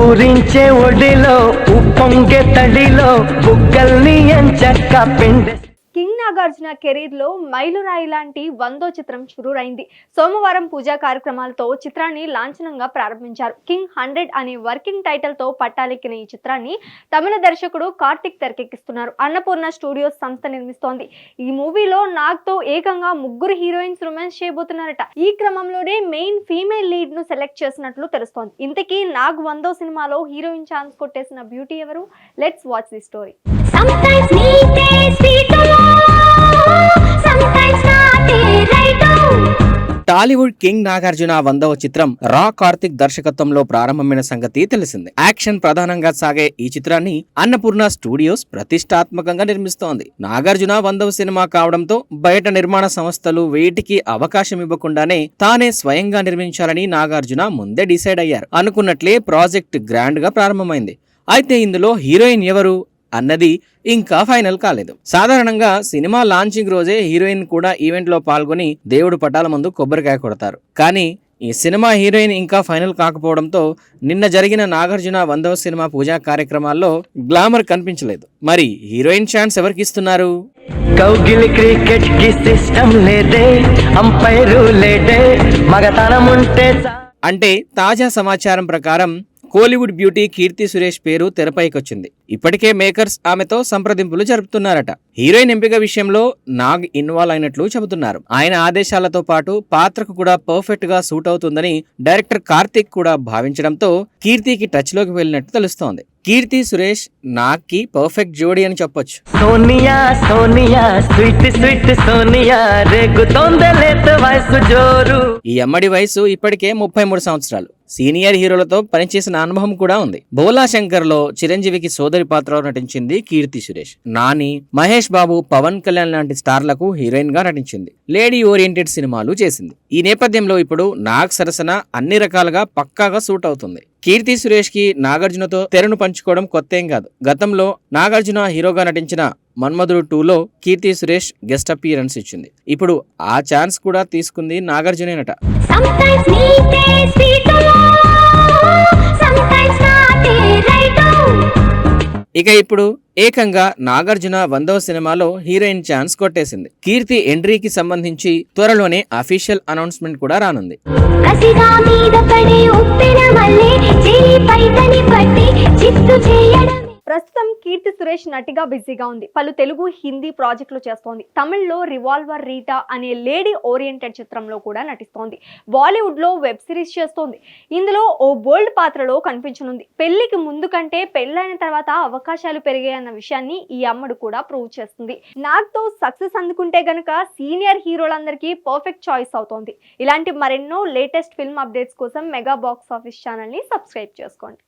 ఊరించే ఒడిలో ఉప్పొంగే తడిలో బుగ్గల్ని ఎంచక్క పిండి నాగార్జున కెరీర్లో మైలురాయి లాంటి వందో చిత్రం చురూరైంది సోమవారం పూజా కార్యక్రమాలతో చిత్రాన్ని లాంఛనంగా ప్రారంభించారు. కింగ్ హండ్రెడ్ అనే వర్కింగ్ టైటిల్తో పట్టాలెక్కిన ఈ చిత్రాన్ని తమిళ దర్శకుడు కార్తిక్ తెరకెక్కిస్తున్నారు. అన్నపూర్ణ స్టూడియోస్ సంస్థ నిర్మిస్తోంది. ఈ మూవీలో నాగ్తో ఏకంగా ముగ్గురు హీరోయిన్స్ రొమాన్స్ చేయబోతున్నారట. ఈ క్రమంలోనే మెయిన్ ఫీమేల్ లీడ్ను సెలెక్ట్ చేసినట్లు తెలుస్తోంది. ఇంతకీ నాగ్ వందో సినిమాలో హీరోయిన్ ఛాన్స్ కొట్టేసిన బ్యూటీ ఎవరు? Let's watch the story. Sometimes నీటే sweet టాలీవుడ్ కింగ్ నాగార్జున వందవ చిత్రం రా కార్తిక్ దర్శకత్వంలో ప్రారంభమైన సంగతి తెలిసింది. యాక్షన్ ప్రధానంగా సాగే ఈ చిత్రాన్ని అన్నపూర్ణ స్టూడియోస్ ప్రతిష్టాత్మకంగా నిర్మిస్తోంది. నాగార్జున వందవ సినిమా కావడంతో బయట నిర్మాణ సంస్థలు వేటికి అవకాశం ఇవ్వకుండానే తానే స్వయంగా నిర్మించాలని నాగార్జున ముందే డిసైడ్ అయ్యారు. అనుకున్నట్లే ప్రాజెక్ట్ గ్రాండ్గా ప్రారంభమైంది. అయితే ఇందులో హీరోయిన్ ఎవరు? అన్నది ఇంకా ఫైనల్ కాలేదు. సాధారణంగా సినిమా లాంచింగ్ రోజే హీరోయిన్ కూడా ఈవెంట్లో పాల్గొని దేవుడు పటాల ముందు కొబ్బరికాయ కొడతారు. కానీ ఈ సినిమా హీరోయిన్ ఇంకా ఫైనల్ కాకపోవడంతో నిన్న జరిగిన నాగార్జున వందవ సినిమా పూజా కార్యక్రమాల్లో గ్లామర్ కనిపించలేదు. మరి హీరోయిన్ ఛాన్స్ ఎవరికి ఇస్తున్నారు? కౌగిలి క్రికెట్కి సిస్టమ్ లేదే అంపైరు లేడే మగతనం ఉంటే అంటే తాజా సమాచారం ప్రకారం కోలీవుడ్ బ్యూటీ కీర్తి సురేష్ పేరు తెరపైకొచ్చింది. ఇప్పటికే మేకర్స్ ఆమెతో సంప్రదింపులు జరుపుతున్నారట. హీరోయిన్ ఎంపిక విషయంలో నాగ్ ఇన్వాల్వ్ అయినట్లు చెబుతున్నారు. ఆయన ఆదేశాలతో పాటు పాత్రకు కూడా పర్ఫెక్ట్గా సూట్ అవుతుందని డైరెక్టర్ కార్తిక్ కూడా భావించడంతో కీర్తికి టచ్లోకి వెళ్ళినట్టు తెలుస్తోంది. కీర్తి సురేష్ నాగ్కి పర్ఫెక్ట్ జోడీ అని చెప్పొచ్చు. సోనియా సోనియా స్వీట్ స్వీట్ సోనియా ఈ అమ్మడి వయసు ఇప్పటికే ముప్పై మూడు సంవత్సరాలు. సీనియర్ హీరోలతో పనిచేసిన అనుభవం కూడా ఉంది. బోలా శంకర్లో చిరంజీవికి సోదరి పాత్రలో నటించింది కీర్తి సురేష్. నాని మహేష్ బాబు పవన్ కళ్యాణ్ లాంటి స్టార్లకు హీరోయిన్గా నటించింది. లేడీ ఓరియంటెడ్ సినిమాలు చేసింది. ఈ నేపథ్యంలో ఇప్పుడు నాగ్ సరసన అన్ని రకాలుగా పక్కాగా సూట్ అవుతుంది. కీర్తి సురేష్కి నాగార్జునతో తెరను పంచుకోవడం కొత్త ఏం కాదు. గతంలో నాగార్జున హీరోగా నటించిన మన్మధుడు టూలో కీర్తి సురేష్ గెస్ట్ అపియరెన్స్ ఇచ్చింది. ఇప్పుడు ఆ ఛాన్స్ కూడా తీసుకుంది నాగార్జునేనట ఇక ఇప్పుడు ఏకంగా నాగార్జున వందవ సినిమాలో హీరోయిన్ ఛాన్స్ కొట్టేసింది. కీర్తి ఎంట్రీకి సంబంధించి త్వరలోనే అఫీషియల్ అనౌన్స్మెంట్ కూడా రానుంది. సురేష్ నటిగా బిజీగా ఉంది. పలు తెలుగు హిందీ ప్రాజెక్టులు చేస్తోంది. తమిళ్ళో రివాల్వర్ రీటా అనే లేడీ ఓరియంటెడ్ చిత్రంలో కూడా నటిస్తోంది. బాలీవుడ్లో వెబ్ సిరీస్ చేస్తోంది. ఇందులో ఓ బోల్డ్ పాత్రలో కనిపించనుంది. పెళ్ళికి ముందు కంటే పెళ్ళైన తర్వాత అవకాశాలు పెరిగాయన్న విషయాన్ని ఈ అమ్మడు కూడా ప్రూవ్ చేస్తుంది. నాగ్తో సక్సెస్ అందుకుంటే గనుక సీనియర్ హీరోలందరికీ పర్ఫెక్ట్ చాయిస్ అవుతోంది. ఇలాంటి మరెన్నో లేటెస్ట్ ఫిల్మ్ అప్డేట్స్ కోసం మెగా బాక్స్ ఆఫీస్ ఛానల్ని సబ్స్క్రైబ్ చేసుకోండి.